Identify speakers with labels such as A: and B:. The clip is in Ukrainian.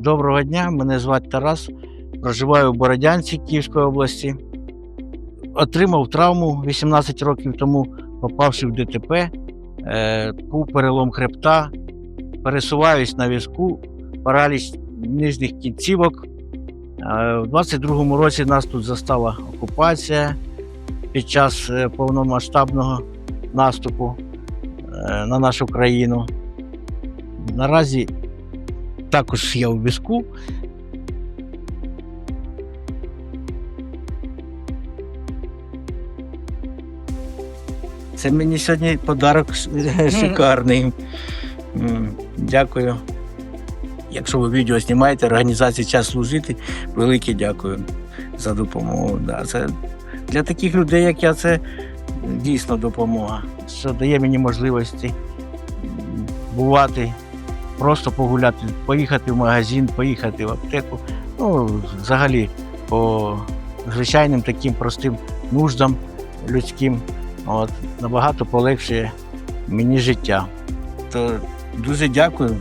A: Доброго дня, мене звати Тарас. Проживаю в Бородянці Київської області. Отримав травму 18 років тому, попавши в ДТП, е, був перелом хребта, пересуваюсь на візку, параліч нижніх кінцівок. Е, У 22-му році нас тут застала окупація під час е, повномасштабного наступу на нашу країну. Наразі також я у візку. Це мені сьогодні подарок шикарний. Дякую. Якщо ви відео знімаєте, організації час служити, велике дякую за допомогу. Да, це для таких людей, як я, це дійсно допомога, що дає мені можливості бувати, просто погуляти, поїхати в магазин, поїхати в аптеку. Ну, взагалі, по звичайним таким простим нуждам людським. От, набагато полегшує мені життя. То дуже дякую.